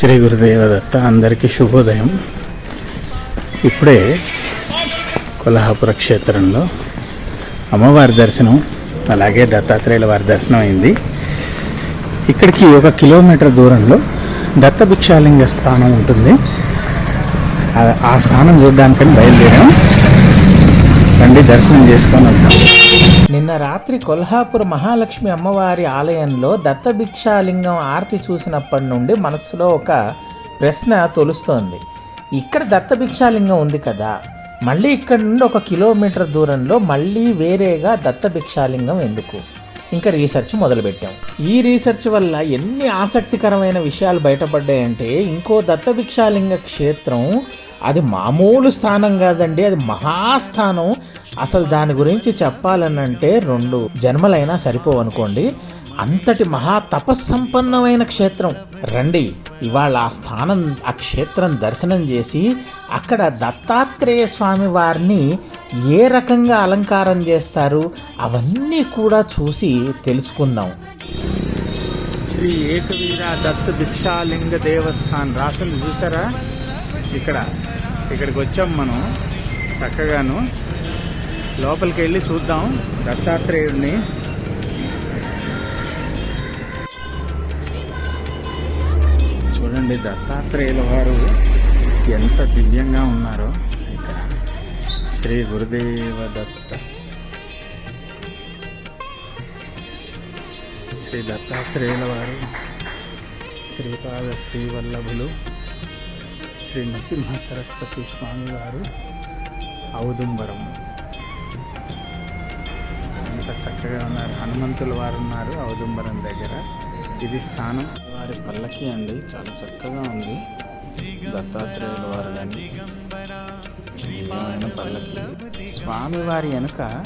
శ్రీ గురుదేవ దత్త అందరికీ శుభోదయం. ఇప్పుడే కొల్హాపుర క్షేత్రంలో అమ్మవారి దర్శనం అలాగే దత్తాత్రేయుల వారి దర్శనం అయింది. ఇక్కడికి ఒక కిలోమీటర్ దూరంలో దత్త భిక్షాలింగ స్థానం ఉంటుంది. ఆ- ఆ స్థానం చూడడానికని బయలుదేరాం. రండి దర్శనం చేసుకొని వద్దాం. నిన్న రాత్రి కొల్హాపూర్ మహాలక్ష్మి అమ్మవారి ఆలయంలో దత్తభిక్షాలింగం ఆరతి చూసినప్పటి నుండి మనసులో ఒక ప్రశ్న తొలుస్తోంది. ఇక్కడ దత్తభిక్షాలింగం ఉంది కదా. మళ్ళీ ఇక్కడ నుండి ఒక కిలోమీటర్ దూరంలో మళ్ళీ వేరేగా దత్తభిక్షాలింగం ఎందుకు? ఇంకా రీసెర్చ్ మొదలుపెట్టాం. ఈ రీసెర్చ్ వల్ల ఎన్ని ఆసక్తికరమైన విషయాలు బయటపడ్డాయంటే ఇంకో దత్తభిక్షాలింగ క్షేత్రం అది మామూలు స్థానం కాదండి అది మహాస్థానం. అసలు దాని గురించి చెప్పాలనంటే రెండు జన్మలైనా సరిపోవనుకోండి అంతటి మహా తపస్సంపన్నమైన క్షేత్రం. రండి ఇవాళ ఆ స్థానం ఆ క్షేత్రం దర్శనం చేసి అక్కడ దత్తాత్రేయ స్వామి వారిని ఏ రకంగా అలంకారం చేస్తారు అవన్నీ కూడా చూసి తెలుసుకుందాం. శ్రీ ఏకవీర దత్త భిక్షాలింగ దేవస్థాన్ రాసింది చూసారా? ఇక్కడ ఇక్కడికి వచ్చాం మనం చక్కగాను. లోపలికి వెళ్ళి చూద్దాం దత్తాత్రేయుడిని చూడండి దత్తాత్రేయుల వారు ఎంత దివ్యంగా ఉన్నారో ఇక్కడ. శ్రీ గురుదేవ దత్త. శ్రీ దత్తాత్రేయుల వారు శ్రీపాద శ్రీవల్లభులు శ్రీ నరసింహ సరస్వతి స్వామివారు ఔదుంబరం చాలా చక్కగా ఉన్నారు. హనుమంతుల వారు ఉన్నారు ఔదుంబరం దగ్గర. ఇది స్థానం వారి పల్లకి అండి. చాలా చక్కగా ఉంది. దత్తాత్రేయుల వారు కానీ పల్లకి? స్వామి వారి వెనుక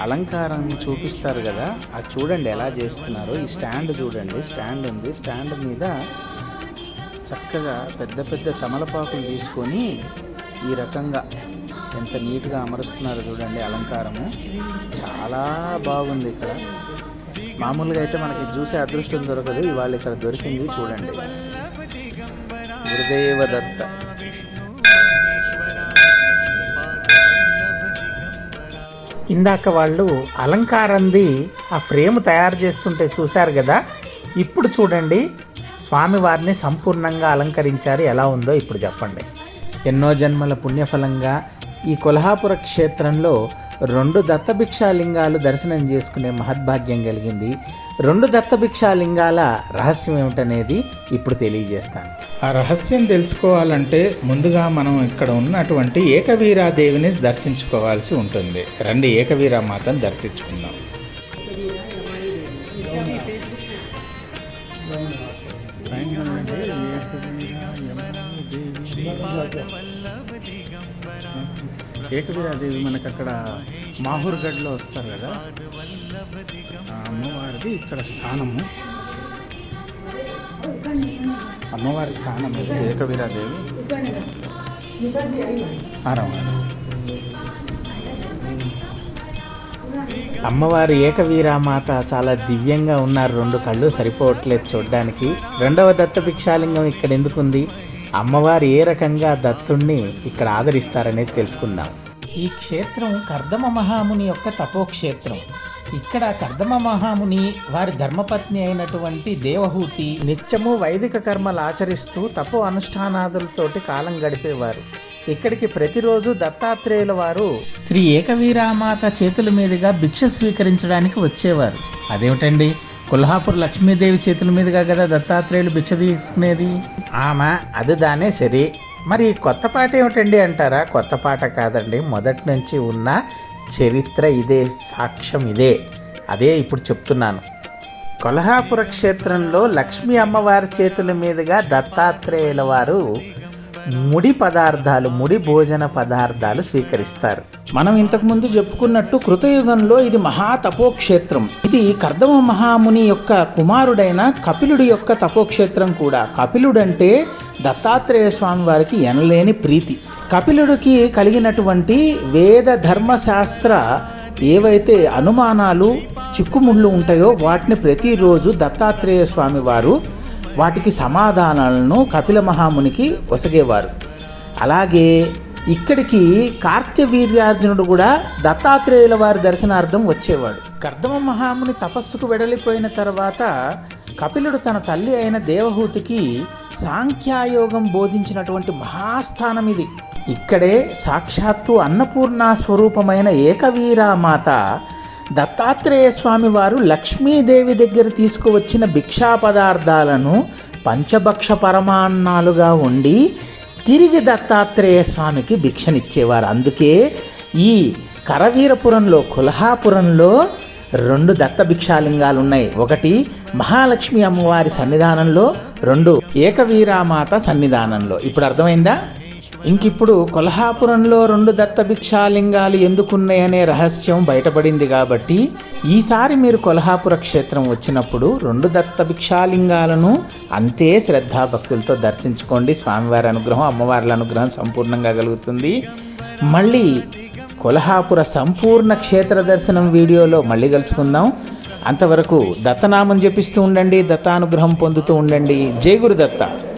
అలంకారం చూపిస్తారు కదా. అది చూడండి ఎలా చేస్తున్నారు. ఈ స్టాండ్ చూడండి. స్టాండ్ ఉంది. స్టాండ్ మీద చక్కగా పెద్ద పెద్ద తమలపాకులు తీసుకొని ఈ రకంగా ఎంత నీట్గా అమరుస్తున్నారు చూడండి అలంకారము. చాలా బాగుంది ఇక్కడ. మామూలుగా అయితే మనకి చూసే అదృష్టం దొరకదు. ఇవాళ ఇక్కడ దొరికింది చూడండి. గురుదేవ దత్త. ఇందాక వాళ్ళు అలంకారంది ఆ ఫ్రేమ్ తయారు చేస్తుంటే చూశారు కదా? ఇప్పుడు చూడండి స్వామివారిని సంపూర్ణంగా అలంకరించారు. ఎలా ఉందో ఇప్పుడు చెప్పండి. ఎన్నో జన్మల పుణ్యఫలంగా ఈ కొల్హాపుర క్షేత్రంలో రెండు దత్తభిక్షాలింగాలు దర్శనం చేసుకునే మహద్భాగ్యం కలిగింది. రెండు దత్తభిక్షాలింగాల రహస్యం ఏమిటనేది ఇప్పుడు తెలియజేస్తాను. ఆ రహస్యం తెలుసుకోవాలంటే ముందుగా మనం ఇక్కడ ఉన్నటువంటి ఏకవీరాదేవిని దర్శించుకోవాల్సి ఉంటుంది. రండి ఏకవీరామాతను దర్శించుకుందాం. ఏకవీరాదేవి మనకు అక్కడ మాహూర్గఢ్లో వస్తారు కదా? అమ్మవారిది ఇక్కడ స్థానము. అమ్మవారి స్థానం ఇది ఏకవీరాదేవి ఆరాం అమ్మవారు ఏకవీరామాత చాలా దివ్యంగా ఉన్నారు. రెండు కళ్ళు సరిపోవట్లేదు చూడడానికి. రెండవ దత్త భిక్షాలింగం ఇక్కడ ఎందుకుంది? అమ్మవారు ఏ రకంగా దత్తుణ్ణి ఇక్కడ ఆదరిస్తారనేది తెలుసుకుందాం. ఈ క్షేత్రం కర్దమ మహాముని యొక్క తపోక్షేత్రం. ఇక్కడ కర్దమ మహాముని వారి ధర్మపత్ని అయినటువంటి దేవహూతి నిత్యము వైదిక కర్మలు ఆచరిస్తూ తపో అనుష్ఠానాదులతోటి కాలం గడిపేవారు. ఇక్కడికి ప్రతిరోజు దత్తాత్రేయుల వారు శ్రీ ఏకవీరామాత చేతుల మీదుగా భిక్ష స్వీకరించడానికి వచ్చేవారు. అదేమిటండి? కొల్హాపూర్ లక్ష్మీదేవి చేతుల మీదుగా కదా దత్తాత్రేయులు భిక్ష తీసుకునేది? ఆమె అది దానే సరే మరి కొత్త పాట ఏమిటండి అంటారా? కొత్త పాట కాదండి. మొదటి నుంచి ఉన్న చరిత్ర ఇదే సాక్ష్యం ఇదే. అదే ఇప్పుడు చెప్తున్నాను. కొల్హాపుర క్షేత్రంలో లక్ష్మీ అమ్మవారి చేతుల మీదుగా దత్తాత్రేయుల వారు ముడి పదార్థాలు ముడి భోజన పదార్థాలు స్వీకరిస్తారు. మనం ఇంతకుముందు చెప్పుకున్నట్టు కృతయుగంలో ఇది మహా తపోక్షేత్రం ఇది కర్దమ మహాముని యొక్క కుమారుడైన కపిలుడి యొక్క తపోక్షేత్రం కూడా. కపిలుడంటే దత్తాత్రేయ స్వామి వారికి ఎనలేని ప్రీతి. కపిలుడికి కలిగినటువంటి వేద ధర్మశాస్త్ర ఏవైతే అనుమానాలు చిక్కుముళ్ళు ఉంటాయో వాటిని ప్రతిరోజు దత్తాత్రేయ స్వామి వారు వాటికి సమాధానాలను కపిల మహామునికి ఒసగేవారు అలాగే ఇక్కడికి కార్త్యవీర్యార్జునుడు కూడా దత్తాత్రేయుల వారి దర్శనార్థం వచ్చేవాడు. కర్దమ మహాముని తపస్సుకు వెడలిపోయిన తర్వాత కపిలుడు తన తల్లి అయిన దేవహూతికి సాంఖ్యాయోగం బోధించినటువంటి మహాస్థానం ఇది. ఇక్కడే సాక్షాత్తు అన్నపూర్ణ స్వరూపమైన ఏకవీరామాత దత్తాత్రేయ స్వామి వారు లక్ష్మీదేవి దగ్గర తీసుకువచ్చిన భిక్షా పదార్థాలను పంచభక్ష పరమాన్నాలుగా ఉండి తిరిగి దత్తాత్రేయ స్వామికి భిక్షనిచ్చేవారు. అందుకే ఈ కరవీరపురంలో కులహాపురంలో రెండు దత్త భిక్షాలింగాలు ఉన్నాయి ఒకటి మహాలక్ష్మి అమ్మవారి సన్నిధానంలో రెండు ఏకవీరామాత సన్నిధానంలో. ఇప్పుడు అర్థమైందా? ఇంకిప్పుడు కొల్హాపురంలో రెండు దత్త భిక్షాలింగాలు ఎందుకున్నాయనే రహస్యం బయటపడింది కాబట్టి ఈసారి మీరు కొల్హాపుర క్షేత్రం వచ్చినప్పుడు రెండు దత్త భిక్షాలింగాలను అంతే శ్రద్ధాభక్తులతో దర్శించుకోండి. స్వామివారి అనుగ్రహం అమ్మవార్ల అనుగ్రహం సంపూర్ణంగా కలుగుతుంది. మళ్ళీ కొల్హాపుర సంపూర్ణ క్షేత్ర దర్శనం వీడియోలో మళ్ళీ కలుసుకుందాం. అంతవరకు దత్తనామం జపిస్తూ ఉండండి దత్తానుగ్రహం పొందుతూ ఉండండి. జై గురుదత్త. దత్త